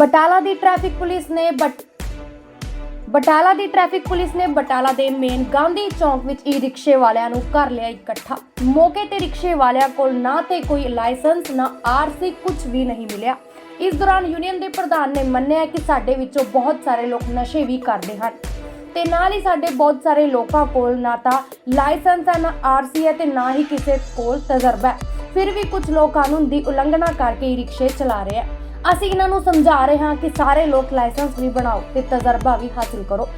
ਬਟਾਲਾ ਦੀ traffic police ਨੇ ਬਟ ਬਟਾਲਾ ਦੀ ਟ੍ਰੈਫਿਕ ਪੁਲਿਸ ਨੇ ਬਟਾਲਾ ਦੇ ਮੇਨ ਗਾਂਧੀ ਚੌਂਕ ਵਿੱਚ ਈ ਰਿਕਸ਼ੇ ਵਾਲਿਆਂ ਨੂੰ ਕਰ ਲਿਆ ਇਕੱਠਾ। ਮੌਕੇ ਤੇ ਰਿਕਸ਼ੇ ਵਾਲਿਆਂ ਕੋਲ ਨਾ ਤੇ ਕੋਈ ਲਾਇਸੈਂਸ, ਨਾ ਆਰਸੀ ਕੁਝ ਵੀ ਨਹੀਂ ਮਿਲਿਆ। ਇਸ ਦੌਰਾਨ ਯੂਨੀਅਨ ਦੇ ਪ੍ਰਧਾਨ ਨੇ ਮੰਨਿਆ ਕਿ ਸਾਡੇ ਵਿੱਚੋਂ ਬਹੁਤ ਸਾਰੇ ਲੋਕ ਨਸ਼ੇ ਵੀ ਕਰਦੇ ਹਨ। ਤੇ ਨਾਲ ਹੀ ਸਾਡੇ ਬਹੁਤ ਸਾਰੇ ਲੋਕਾਂ ਕੋਲ ਨਾ ਤਾਂ ਲਾਇਸੈਂਸ ਹੈ, ਨਾ ਆਰਸੀ ਹੈ ਤੇ ਨਾ ਹੀ ਕਿਸੇ ਕੋਲ ਤਜਰਬਾ ਹੈ। ਫਿਰ ਵੀ ਕੁਝ ਲੋਕ ਕਾਨੂੰਨ ਦੀ ਉਲੰਘਣਾ ਕਰਕੇ ਰਿਕਸ਼ੇ ਚਲਾ ਰਹੇ ਆ। ਅਸੀਂ ਇਹਨਾਂ ਨੂੰ ਸਮਝਾ ਰਹੇ ਹਾਂ ਕਿ ਸਾਰੇ ਲੋਕ ਲਾਇਸੈਂਸ ਵੀ ਬਣਾਓ ਤੇ ਤਜਰਬਾ ਵੀ ਹਾਸਲ ਕਰੋ।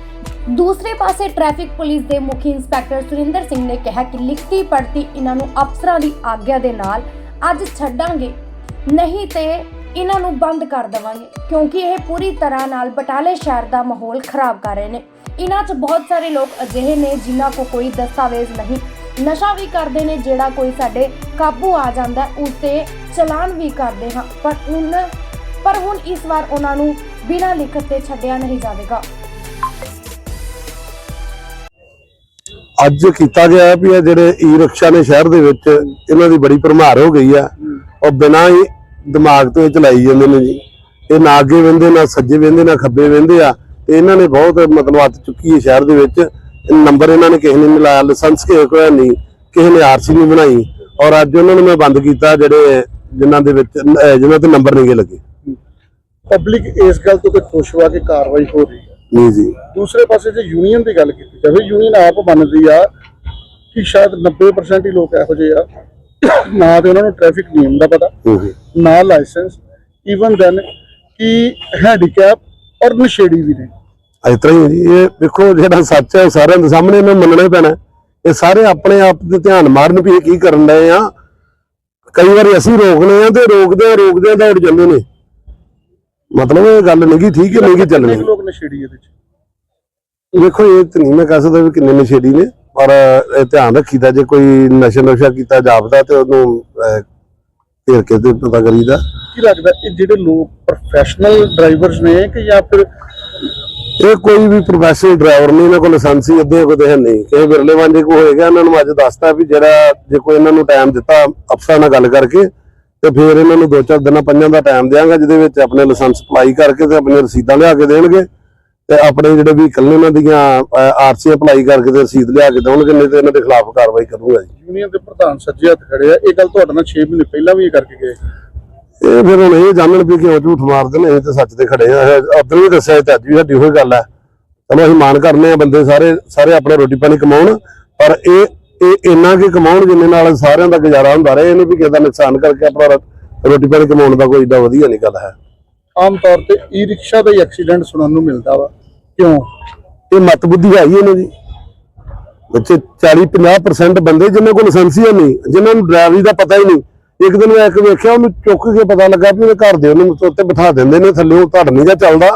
ਦੂਸਰੇ ਪਾਸੇ ਟ੍ਰੈਫਿਕ ਪੁਲਿਸ ਦੇ ਮੁਖੀ ਇੰਸਪੈਕਟਰ ਸੁਰਿੰਦਰ ਸਿੰਘ ਨੇ ਕਿਹਾ ਕਿ ਲਿਖਤੀ ਪੜਤੀ ਇਹਨਾਂ ਨੂੰ ਅਫਸਰਾਂ ਦੀ ਆਗਿਆ ਦੇ ਨਾਲ ਅੱਜ ਛੱਡਾਂਗੇ। ਨਹੀਂ ਤੇ ਇਹਨਾਂ ਨੂੰ ਬੰਦ ਕਰ ਦੇਵਾਂਗੇ, ਕਿਉਂਕਿ ਇਹ ਪੂਰੀ ਤਰ੍ਹਾਂ ਨਾਲ ਬਟਾਲੇ ਸ਼ਹਿਰ ਦਾ ਮਾਹੌਲ ਖਰਾਬ ਕਰ ਰਹੇ ਨੇ। ਇਹਨਾਂ 'ਚ ਬਹੁਤ ਸਾਰੇ ਲੋਕ ਅਜਿਹੇ ਨੇ ਜਿਨ੍ਹਾਂ ਕੋ ਕੋਈ ਦਸਤਾਵੇਜ਼ ਨਹੀਂ। ਨਸ਼ਾ ਵੀ ਕਰਦੇ ਨੇ, ਜਿਹੜਾ ਕੋਈ ਸਾਡੇ ਕਾਬੂ ਆ ਜਾਂਦਾ ਉਸ ਤੇ ਚਲਾਨ ਵੀ ਕਰਦੇ ਹਾਂ। ਪਰ ਹੁਣ ਪਰ ਹੁਣ ਇਸ ਵਾਰ ਉਹਨਾਂ ਨੂੰ ਬਿਨਾਂ ਲਿਖਤ ਤੇ ਛੱਡਿਆ ਨਹੀਂ ਜਾਵੇਗਾ। ਅੱਜ ਕੀਤਾ ਗਿਆ ਹੈ ਵੀ ਇਹ ਜਿਹੜੇ ਈ ਰਿਕਸ਼ਾ ਨੇ ਸ਼ਹਿਰ ਦੇ ਵਿੱਚ, ਇਹਨਾਂ ਦੀ ਬੜੀ ਭਰਮਾਰ ਹੋ ਗਈ ਆ। ਉਹ ਬਿਨਾਂ ਹੀ ਦਿਮਾਗ ਤੋਂ ਇਹ ਚਲਾਈ ਜਾਂਦੇ ਨੇ ਜੀ। ਇਹ ਨਾ ਅੱਗੇ ਵੰਦੇ ਨਾ ਸੱਜੇ ਵੰਦੇ ਨਾ ਖੱਬੇ ਵੰਦੇ ਆ। ਤੇ ਇਹਨਾਂ ਨੇ ਬਹੁਤ ਮਤਲਬ ਹੱਥ ਚੁੱਕੀ ਹੈ ਸ਼ਹਿਰ ਦੇ ਵਿੱਚ। ਨੰਬਰ ਇਹਨਾਂ ਨੇ ਕਿਸੇ ਨੇ ਨਹੀਂ ਲਾਇਆ ਲਾਇਸੈਂਸ ਕਿਸੇ ਕੋਲ ਨਹੀਂ ਕਿਸੇ ਨੇ ਆਰਸੀ ਨਹੀਂ ਬਣਾਈ। ਔਰ ਅੱਜ ਉਹਨਾਂ ਨੂੰ ਮੈਂ ਬੰਦ ਕੀਤਾ ਜਿਹੜੇ ਜਿਨ੍ਹਾਂ ਦੇ ਵਿੱਚ ਜਿਨ੍ਹਾਂ ਤੇ ਨੰਬਰ ਨਹੀਂ ਲੱਗੇ। ਪਬਲਿਕ ਇਸ ਗੱਲ ਤੋਂ ਤੇ ਖੁਸ਼ ਹੋਆ ਕਿ ਕਾਰਵਾਈ ਹੋ ਰਹੀ ਹੈ। ਨਹੀਂ ਜੀ। ਦੂਸਰੇ ਪਾਸੇ ਜੇ ਯੂਨੀਅਨ ਦੀ ਗੱਲ ਕੀਤੀ ਜਾਵੇ ਯੂਨੀਅਨ ਆਪ ਮੰਨਦੀ ਆ ਕਿ ਸ਼ਾਇਦ 90% ਹੀ ਲੋਕ ਇਹੋ ਜਿਹੇ ਆ। ਨਾ ਤੇ ਉਹਨਾਂ ਨੂੰ ਟ੍ਰੈਫਿਕ ਨਿਯਮ ਦਾ ਪਤਾ ਨਾ ਲਾਇਸੈਂਸ ਈਵਨ ਦੈਨ ਕਿ ਹੈਂਡੀਕੈਪ ਔਰ ਨਸ਼ੇੜੀ ਵੀ ਨੇ। ਇਸ ਤਰ੍ਹਾਂ ਹੀ ਹੈ ਜੀ। ਇਹ ਵੇਖੋ ਜਿਹੜਾ ਸੱਚ ਹੈ ਉਹ ਸਾਰਿਆਂ ਦੇ ਸਾਹਮਣੇ ਇਹਨੂੰ ਮੰਨਣਾ ਪੈਣਾ। ਇਹ ਸਾਰੇ ਆਪਣੇ ਆਪ ਤੇ ਧਿਆਨ ਮਾਰਨ ਵੀ ਇਹ ਕੀ ਕਰਨ ਡਏ ਆ। ਕਈ ਵਾਰੀ ਅਸੀਂ ਰੋਕਨੇ ਆ ਤੇ ਰੋਕਦੇ ਆ ਰੋਕਦੇ ਦੌੜ ਜਾਂਦੇ ਨੇ। ਮਤਲਬ ਇਹ ਗੱਲ ਨਹੀਂ ਠੀਕ ਹੈ ਨਹੀਂ ਚੱਲਣੀ ਲੋਕ ਨਸ਼ੇੜੀ ਇਹਦੇ ਚ? ਵੇਖੋ ਇਹ ਤੇ ਨਹੀਂ ਮੈਂ ਕਹਿ ਸਕਦਾ ਵੀ ਕਿੰਨੇ ਨਸ਼ੇੜੀ ਨੇ ਪਰ ਇਹ ਧਿਆਨ ਰੱਖੀਦਾ ਜੇ ਕੋਈ ਨਸ਼ਾ ਨਸ਼ਾ ਕੀਤਾ ਜਾਪਦਾ ਤੇ ਉਹਨੂੰ ਘੇਰ ਕੇ ਤੇ ਪਤਾ ਕਰੀਦਾ। ਕੀ ਲੱਗਦਾ ਇਹ ਜਿਹੜੇ ਲੋਕ ਪ੍ਰੋਫੈਸ਼ਨਲ ਡਰਾਈਵਰਸ ਨੇ ਕਿ ਜਾਂ ਫਿਰ ਇਹ ਕੋਈ ਵੀ ਪ੍ਰੋਫੈਸ਼ਨਲ ਡਰਾਈਵਰ ਨਹੀਂ, ਇਹਨਾਂ ਕੋਲ ਲਾਇਸੈਂਸ ਹੀ ਅੱਧੇ ਕੋਲ ਹੈ ਨਹੀਂ। ਕਿਸੇ ਵਿਰਲੇ ਵਾਂਝੇ ਕੋ ਹੋਏਗਾ, ਇਹਨਾਂ ਨੂੰ ਅੱਜ ਦੱਸਤਾ ਵੀ ਜਿਹੜਾ ਜੇ ਕੋਈ ਇਹਨਾਂ ਨੂੰ ਟਾਈਮ ਦਿੱਤਾ ਅਫਸਰਾਂ ਨਾਲ ਗੱਲ ਕਰਕੇ, ਤੇ ਫਿਰ ਇਹਨਾਂ ਨੂੰ ਦੋ ਚਾਰ ਦਿਨਾਂ ਪੰਜਾਂ ਦਾ ਟਾਈਮ ਦਿਆਂਗਾ, ਜਿਹਦੇ ਵਿੱਚ ਆਪਣੇ ਲਾਇਸੈਂਸ ਅਪਲਾਈ ਕਰਕੇ ਤੇ ਆਪਣੀਆਂ ਰਸੀਦਾਂ ਲਿਆ ਕੇ ਦੇਣਗੇ। ਤੇ ਆਪਣੇ ਜਿਹੜੇ ਵੀ ਨੇ ਉਹਨਾਂ ਦੀਆਂ ਆਰਸੀ ਅਪਲਾਈ ਕਰਕੇ ਤੇ ਰਸੀਦ ਲਿਆ ਕੇ ਦੇਣਗੇ, ਨਹੀਂ ਤੇ ਇਹਨਾਂ ਦੇ ਖਿਲਾਫ ਕਾਰਵਾਈ ਕਰੂੰਗਾ ਜੀ। ਯੂਨੀਅਨ ਦੇ ਪ੍ਰਧਾਨ ਸੱਜੇ ਹੱਥ ਖੜੇ ਆ। ਇਹ ਗੱਲ ਤੁਹਾਡੇ ਨਾਲ 6 ਮਹੀਨੇ ਪਹਿਲਾਂ ਵੀ ਇਹ ਕਰਕੇ ਗਏ। ਇਹ ਫਿਰ ਹੁਣ ਇਹ ਜਾਣਨ ਵੀ ਕਿਉਂ ਝੂਠ ਮਾਰਦੇ ਨੇ ਇਹ ਤੇ ਸੱਚ ਤੇ ਖੜੇ ਆ। ਉਦੋਂ ਵੀ ਦੱਸਿਆ ਤੇ ਅੱਜ ਵੀ ਸਾਡੀ ਉਹੀ ਗੱਲ ਹੈ ਚਲੋ ਅਸੀਂ ਮਾਣ ਕਰਨੇ ਆ ਬੰਦੇ ਸਾਰੇ ਸਾਰੇ ਆਪਣਾ ਰੋਟੀ ਪਾਣੀ ਕਮਾਉਣ ਪਰ ਇਹ ਇਹ ਇੰਨਾ ਕੀ ਕਮਾਉਣ ਜਿੰਨੇ ਨਾਲ ਸਾਰਿਆਂ ਦਾ ਗੁਜ਼ਾਰਾ ਹੁੰਦਾ ਰਹੇ ਇਹ ਨਹੀਂ ਵੀ ਕਿਸੇ ਦਾ ਨੁਕਸਾਨ ਕਰਕੇ ਆਪਣਾ ਰੋਟੀ ਪਾਣੀ ਕਮਾਉਣ ਦਾ ਕੋਈ ਏਡਾ ਵਧੀਆ ਨਹੀਂ ਗੱਲ ਹੈ। ਆਮ ਤੌਰ ਤੇ ਈ ਰਿਕਸ਼ਾ ਦਾ ਹੀ ਐਕਸੀਡੈਂਟ ਸੁਣਨ ਨੂੰ ਮਿਲਦਾ ਵਾ। ਕਿਉਂ? ਇਹ ਮਤ ਬੁੱਧੀ ਹੈਗੀ ਇਹਨਾਂ ਦੀ। ਬੱਚੇ 40 50% ਬੰਦੇ ਜਿਨ੍ਹਾਂ ਕੋਲ ਲਾਇਸੈਂਸ ਹੀ ਨਹੀਂ ਜਿਨ੍ਹਾਂ ਨੂੰ ਡਰਾਈਵਰੀ ਦਾ ਪਤਾ ਹੀ ਨਹੀਂ ਇੱਕ ਦਿਨ ਮੈਂ ਇੱਕ ਵੇਖਿਆ ਉਹਨੂੰ ਚੁੱਕ ਕੇ ਪਤਾ ਲੱਗਾ ਵੀ ਉਹਦੇ ਘਰ ਦੇ ਉਹਨੂੰ ਉੱਤੇ ਬਿਠਾ ਦਿੰਦੇ ਨੇ ਥੱਲੇ ਉਹ ਧੜ ਨਹੀਂ ਗਾ ਚੱਲਦਾ।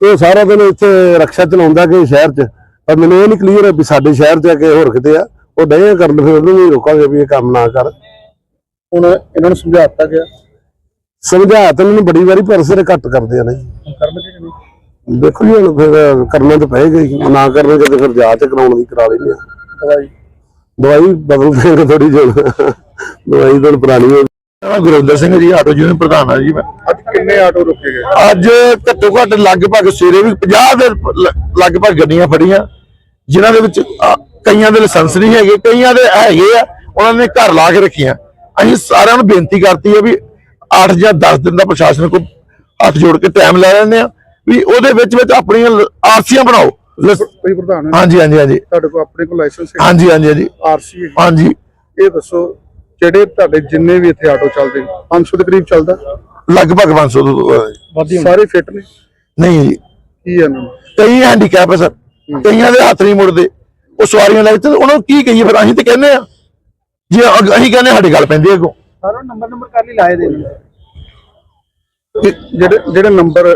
ਤੇ ਉਹ ਸਾਰਾ ਦਿਨ ਇੱਥੇ ਰਕਸ਼ਾ ਚਲਾਉਂਦਾ ਕਿ ਸ਼ਹਿਰ 'ਚ। ਪਰ ਮੈਨੂੰ ਇਹ ਨਹੀਂ ਕਲੀਅਰ ਹੈ ਵੀ ਸਾਡੇ ਸ਼ਹਿਰ 'ਚ ਆ ਕਿ ਹੋਰ ਕਿਤੇ ਆ। ਉਹ ਡਏ ਕਰਨ ਫਿਰ ਉਹਨੂੰ ਵੀ ਰੋਕਾਂਗੇ ਵੀ ਇਹ ਕੰਮ ਨਾ ਕਰ। ਹੁਣ ਇਹਨਾਂ ਨੂੰ ਸਮਝਾਤਾ ਗਿਆ? ਸਮਝਾ ਤਾਂ ਮੈਨੂੰ ਬੜੀ ਵਾਰੀ ਪਰ ਸਿਰ ਘੱਟ ਕਰਦੇ ਆ ਨਾ ਜੀ। ਕਰਨਗੇ ਕਿ ਨਹੀਂ? ਦੇਖੋ ਜੀ ਹੁਣ ਫਿਰ ਕਰਨਾ ਤਾਂ ਪਏਗਾ ਨਾ ਕਰਨਗੇ ਤੇ ਫਿਰ ਜਾਂਚ ਕਰਾਉਣ ਦੀ ਕਰਾ ਲੈਂਦੇ ਆ। ਦਵਾਈ ਬਦਲ ਦੇਂਗੇ ਥੋੜੀ ਜਿਹੀ ਦਵਾਈ ਤਾਂ ਪੁਰਾਣੀ ਹੋ ਮੈਂ ਗੁਰਿੰਦਰ ਸਿੰਘ ਜੀ ਆਟੋ ਯੂਨੀਅਨ ਪ੍ਰਧਾਨ ਆ ਜੀ ਮੈਂ। ਅੱਜ ਕਿੰਨੇ ਆਟੋ ਰੁਕੇ ਗਏ? ਅੱਜ ਘੱਟੋ ਘੱਟ ਲਗਭਗ ਸਵੇਰੇ ਵੀ 50 ਦੇ ਲਗਭਗ ਗੱਡੀਆਂ ਫੜੀਆਂ ਜਿਨ੍ਹਾਂ ਦੇ ਵਿੱਚ ਕਈਆਂ ਦੇ ਲਾਇਸੈਂਸ ਨਹੀਂ ਹੈਗੇ ਕਈਆਂ ਦੇ ਹੈਗੇ ਆ ਉਹਨਾਂ ਨੇ ਘਰ ਲਾ ਕੇ ਰੱਖੀਆਂ। ਅਸੀਂ ਸਾਰਿਆਂ ਨੂੰ ਬੇਨਤੀ ਕਰਤੀ ਹੈ ਵੀ 8 ਜਾਂ 10 ਦਿਨ ਦਾ ਪ੍ਰਸ਼ਾਸਨ ਕੋਲ ਹੱਥ ਜੋੜ ਕੇ ਟਾਈਮ ਲੈ ਲੈਂਦੇ ਆ ਵੀ ਉਹਦੇ ਵਿੱਚ ਵਿੱਚ ਆਪਣੀਆਂ ਆਰਸੀਆਂ ਬਣਾਓ। ਕੋਈ ਪ੍ਰਧਾਨ ਹੈ ਹਾਂਜੀ ਹਾਂਜੀ ਹਾਂਜੀ। ਤੁਹਾਡੇ ਕੋਲ ਆਪਣੇ ਕੋਲ ਲਾਇਸੈਂਸ ਹੈ ਹਾਂਜੀ ਹਾਂਜੀ ਹਾਂਜੀ। ਆਰਸੀ ਹਾਂਜੀ। ਇਹ ਦੱਸੋ ਜਿਹੜੇ ਤੁਹਾਡੇ ਜਿੰਨੇ ਵੀ ਇੱਥੇ ਆਟੋ ਚੱਲਦੇ ਨੇ, 500 ਦੇ ਕਰੀਬ ਚੱਲਦਾ? ਲਗਭਗ 500 ਤੋਂ ਸਾਰੇ ਫਿੱਟ ਨੇ? ਨਹੀਂ। ਜੀ ਕੀ ਹੈ ਨੂੰ? ਕਈ ਹੈਂਡੀਕੈਪ ਹੈ ਸਰ। ਕਈਆਂ ਦੇ ਹੱਥ ਨਹੀਂ ਮੁੜਦੇ। ਉਹ ਸਵਾਰੀਆਂ ਲੈ ਕੇ ਤੇ ਉਹਨਾਂ ਨੂੰ ਕੀ ਕਹੀਏ ਫਿਰ? ਅਸੀਂ ਤੇ ਕਹਿੰਦੇ ਆ ਜੇ ਅਸੀਂ ਕਹਿੰਦੇ ਸਾਡੀ ਗੱਲ ਪੈਂਦੀ ਹੈ ਅੱਗੋਂ। ਸਾਰਾ ਨੰਬਰ ਨੰਬਰ ਕਰ ਲਈ ਲਾਏ ਦੇ ਜਿਹੜੇ ਜਿਹੜੇ ਨੰਬਰ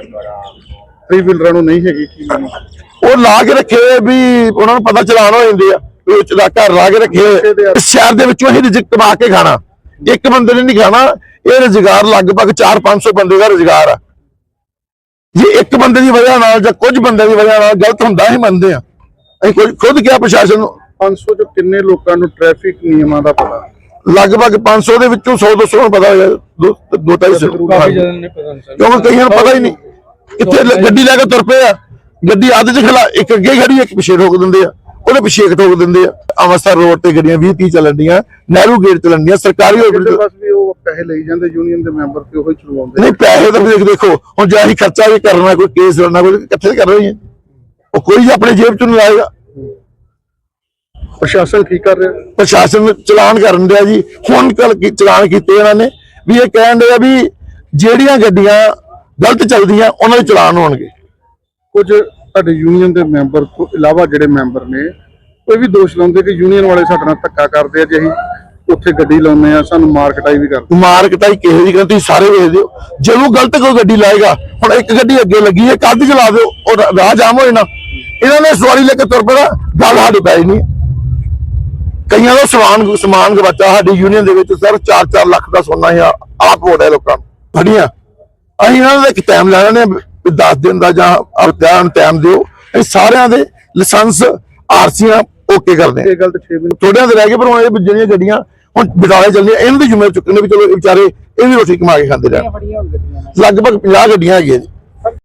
ਥ੍ਰੀ ਵੀਲਰਾਂ ਨੂੰ ਨਹੀਂ ਹੈਗੀ ਕੀ ਮੈਨੂੰ ਉਹ ਲਾ ਕੇ ਰੱਖੇ ਵੀ ਉਹਨਾਂ ਨੂੰ ਪਤਾ ਚਲਾਣ ਹੋ ਜਾਂਦੇ ਆ ਵੀ ਉਹ ਚਲਾ ਘਰ ਲਾ ਕੇ ਰੱਖੇ ਸ਼ਹਿਰ ਦੇ ਵਿੱਚੋਂ ਅਸੀਂ ਰਿਜ਼ਕ ਕਮਾ ਕੇ ਖਾਣਾ। ਇੱਕ ਬੰਦੇ ਨੇ ਨਹੀਂ ਖਾਣਾ ਇਹ ਰੁਜ਼ਗਾਰ ਲਗਭਗ 4-500 ਬੰਦੇ ਦਾ ਰੁਜ਼ਗਾਰ ਆ। ਜੇ ਇੱਕ ਬੰਦੇ ਦੀ ਵਜ੍ਹਾ ਨਾਲ ਜਾਂ ਕੁਝ ਬੰਦੇ ਦੀ ਵਜ੍ਹਾ ਨਾਲ ਗਲਤ ਹੁੰਦਾ ਹੀ ਮੰਨਦੇ ਆ। ਅਸੀਂ ਖੁਦ- ਖੁਦ ਕਿਹਾ ਪ੍ਰਸ਼ਾਸਨ ਨੂੰ। 500 ਚ ਕਿੰਨੇ ਲੋਕਾਂ ਨੂੰ ਟ੍ਰੈਫਿਕ ਨਿਯਮਾਂ ਦਾ ਪਤਾ? ਲਗਭਗ 500 ਦੇ ਵਿੱਚੋਂ 100 200 ਨੂੰ ਪਤਾ ਹੋਇਆ ਦੋ ਦੋ ਢਾਈ ਸੌ। ਕਿਉਂਕਿ ਕਈਆਂ ਨੂੰ ਪਤਾ ਹੀ ਨਹੀਂ। ਕਿੱਥੇ ਗੱਡੀ ਲੈ ਕੇ ਤੁਰ ਪਏ ਆ। ਗੱਡੀ ਅੱਧ ਚ ਖਲਾ ਇੱਕ ਅੱਗੇ ਖੜੀ ਇੱਕ ਪਿੱਛੇ ਰੋਕ ਦਿੰਦੇ ਆ। ਉਹਦੇ ਪਿੱਛੇ ਇੱਕ ਠੋਕ ਦਿੰਦੇ ਆ। ਅੰਮ੍ਰਿਤਸਰ ਰੋਡ ਤੇ ਗੱਡੀਆਂ 20 30 ਚੱਲਣ ਦੀਆਂ ਨਹਿਰੂ ਗੇਟ ਚੱਲਣ ਦੀਆਂ ਸਰਕਾਰੀ hospital- ਬਸ ਵੀ ਉਹ ਪੈਸੇ ਲਈ ਜਾਂਦੇ ਯੂਨੀਅਨ ਦੇ ਮੈਂਬਰ ਤੇ ਉਹ ਚਲਵਾਉਂਦੇ ਨਹੀਂ ਪੈਸੇ ਤਾਂ ਦੇਖ ਦੇਖੋ ਹੁਣ ਜੇ ਅਸੀਂ ਖਰਚਾ ਵੀ ਕਰਨਾ ਕੋਈ ਕੇਸ ਲੜਨਾ ਕੋਈ ਇਕੱਠੇ ਕਰ ਰਹੇ ਹਾਂ। ਉਹ ਕੋਈ ਆਪਣੇ ਜੇਬ ਚੋਂ ਨਹੀਂ ਲਾਏਗਾ ਪ੍ਰਸ਼ਾਸਨ ਠੀਕ ਕਰ ਰਿਹਾ? ਪ੍ਰਸ਼ਾਸਨ ਚਲਾਨ ਕਰਨ ਦਿਆ ਜੀ। ਹੁਣ ਕੱਲ ਚਲਾਨ ਕੀਤੇ ਇਹਨਾਂ ਨੇ ਵੀ ਇਹ ਕਹਿਣ ਡਿਆ ਵੀ ਜਿਹੜੀਆਂ ਗੱਡੀਆਂ ਗਲਤ ਚੱਲਦੀਆਂ ਉਹਨਾਂ ਦੇ ਚਲਾਨ ਹੋਣਗੇ। ਕੁਝ ਤੁਹਾਡੇ ਯੂਨੀਅਨ ਦੇ ਮੈਂਬਰ ਤੋਂ ਇਲਾਵਾ ਜਿਹੜੇ ਮੈਂਬਰ ਨੇ ਕੋਈ ਵੀ ਦੋਸ਼ ਲਾਉਂਦੇ ਕਿ ਯੂਨੀਅਨ ਵਾਲੇ ਸਾਡੇ ਨਾਲ ਧੱਕਾ ਕਰਦੇ ਆ ਜੇ ਅਸੀਂ ਉੱਥੇ ਗੱਡੀ ਲਾਉਂਦੇ ਆ ਸਾਨੂੰ ਮਾਰ ਕਟਾਈ ਵੀ ਕਰਦੇ ਮਾਰ ਕਟਾਈ ਕਿਸੇ ਦੀ ਕਰਦੀ ਸਾਰੇ ਵੇਖਦੇ ਹੋ। ਜਦੋਂ ਗਲਤ ਕੋਈ ਗੱਡੀ ਲਾਏਗਾ ਹੁਣ ਇੱਕ ਗੱਡੀ ਅੱਗੇ ਲੱਗੀ ਹੈ ਕੱਦ ਚਲਾ ਦਿਓ ਉਹ ਰਾਹ ਜਾਮ ਹੋ ਜਾਣਾ। ਇਹਨਾਂ ਨੇ ਸਵਾਰੀ ਲੈ ਕੇ ਤੁਰ ਪੈਣਾ ਗੱਲ ਸਾਡੀ ਪੈ ਨਹੀਂ ਕਈਆਂ ਦਾ ਸਮਾਨ ਸਮਾਨ ਗਵਾਚਾ ਸਾਡੀ ਯੂਨੀਅਨ ਦੇ ਵਿੱਚ ਸਰ 4-4 ਲੱਖ ਦਾ ਸੋਨਾ ਆ ਆਪ ਹੋ ਰਿਹਾ ਲੋਕਾਂ ਨੂੰ। ਫੜੀਆਂ ਅਸੀਂ ਇਹਨਾਂ ਦਾ ਇੱਕ ਟਾਈਮ ਲੈਣਾ ਨੇ 10 ਦਿਨ ਦਾ ਜਾਂ ਅਵਤਾਰਨ ਟਾਈਮ ਦਿਓ ਇਹ ਸਾਰਿਆਂ ਦੇ ਲਾਇਸੈਂਸ ਆਰਸੀਆਂ ਓਕੇ ਕਰਦੇ ਆ ਇਹ ਗੱਲ ਤੇ 6 ਮਹੀਨੇ ਥੋੜਿਆਂ ਦੇ ਰਹਿ ਗਏ ਪਰ ਹੁਣ ਇਹ ਜਿਹੜੀਆਂ ਗੱਡੀਆਂ ਹੁਣ ਬਟਾਲੇ ਚੱਲਦੀਆਂ ਇਹਨਾਂ ਦੀ ਜ਼ਿੰਮੇਵਾਰੀ ਚੁੱਕਣੇ ਵੀ ਚਲੋ ਇਹ ਵਿਚਾਰੇ ਇਹ ਵੀ ਰੋਟੀ ਕਮਾ ਕੇ ਖਾਂਦੇ ਰਹਿਣ। ਲਗਭਗ 50 ਗੱਡੀਆਂ ਹੈਗੀਆਂ ਜੀ।